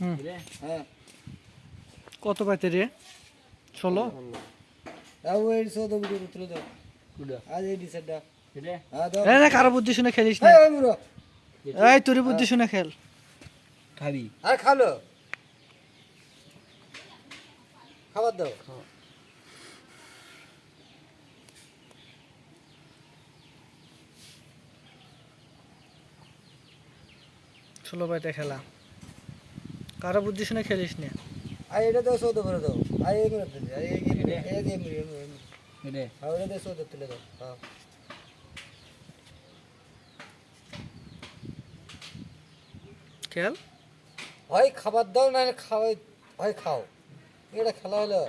হুম হ্যাঁ। কত পাইতে রে? ষোলো? হ্যাঁ কারও বুদ্ধি শুনে খেলিস না? এই, তোর বুদ্ধি শুনে খেল। খাবি। আর খালো। খাবার দাও। ষোলো পাইতে খেলা? কারও বুদ্ধি শুনে খেলিস না। আর এটা দাও চৌদ্দ করে দাও। আর এই মুড়ো তুলে আর এই মুড়ো, এই যে মুড়ো, এই মুড়ো, এই মুড়ো। এটা? আর ওটা দিয়ে তুলে দাও হ্যাঁ খেল। হয় খাবার দাও না খাওয়াই হয় খাও। এটা খেলা হলো।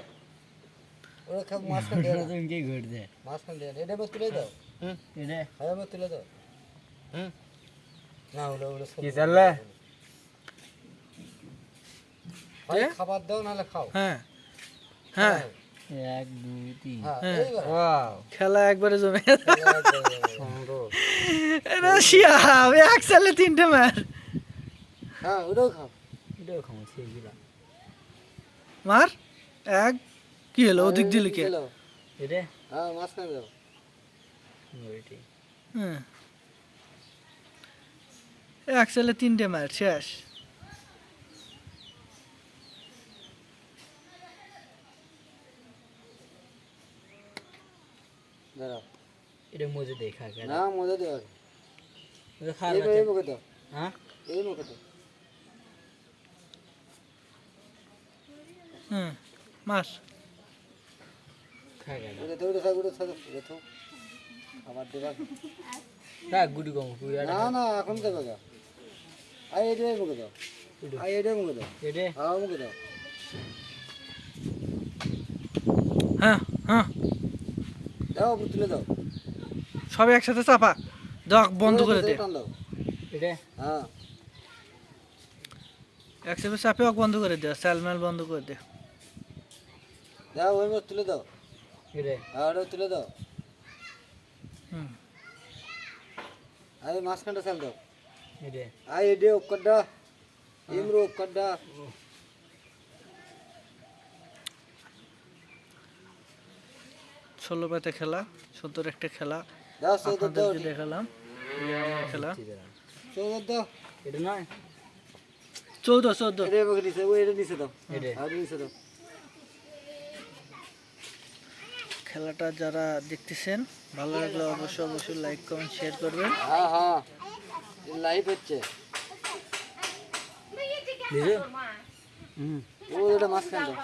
ওরা খাও মাঝখান দিয়ে না। কি ঘটছে মাঝখান দিয়ে না। এটা এবার তুলে দাও। এটা? হয় এবার তুলে দাও। না হলো সব- কি চললে? হয় খাবার দাও নাহলে খাও। হ্যাঁ। হ্যাঁ। এক দুই তিন। হ্যাঁ হ্যাঁ। এইবার। ওয়াও। খেলা একবারে জমে সুন্দর এক সালে তিনটে মার হ্যাঁ ওটাও খাও। এটাও খাব সেইগুলা মার এক কি হলো? ওদিক দিলে কে? হ্যাঁ মাঝখানে দাও। হ্যাঁ। এক সালে তিনটে মার শেষ। দাঁড়াও। এটা মজে দেখা গেল না মজা দেওয়া এটা খাওয়ার এই এই মুখে দাও। হ্যাঁ? এই মুখে দাও। হুম মাস। খা গেল ওটা ওটা থাক ওটা থাক ওটা আবার দেবা। থাক গুটি কম না না এখন দেবে গা। আই এটা এই মুখে দাও। আই এটা মুখে দাও। এটা হ্যাঁ মুখে দাও। হ্যাঁ হ্যাঁ। দাও উপর তুলে দাও। সবে একসাথে চাপা। দাও হ্যাঁ। বন্ধ করে দে। হ্যাঁ। একসাথে চাপে বন্ধ করে দে। স্যালম্যাল বন্ধ করে দে। দাও ওই মাছ তুলে দাও। আর হ্যাঁ, তুলে দাও। হুম। আরে মাঝখানটা চাল দাও। আয় এডে ওপর দা ইমরো ওপর দা ষোলো পাতে খেলা সত্তর একটা খেলা আপনাদেরকে দেখালাম খেলা। চৌদ্দ এটা নয়? চৌদ্দ খেলাটা যারা দেখতেছেন ভালো লাগলে অবশ্যই অবশ্যই লাইক কমেন্ট শেয়ার করবেন। হ্যাঁ হ্যাঁ। লাইভ হচ্ছে। বুঝছ ও এটা মাঝখান দাও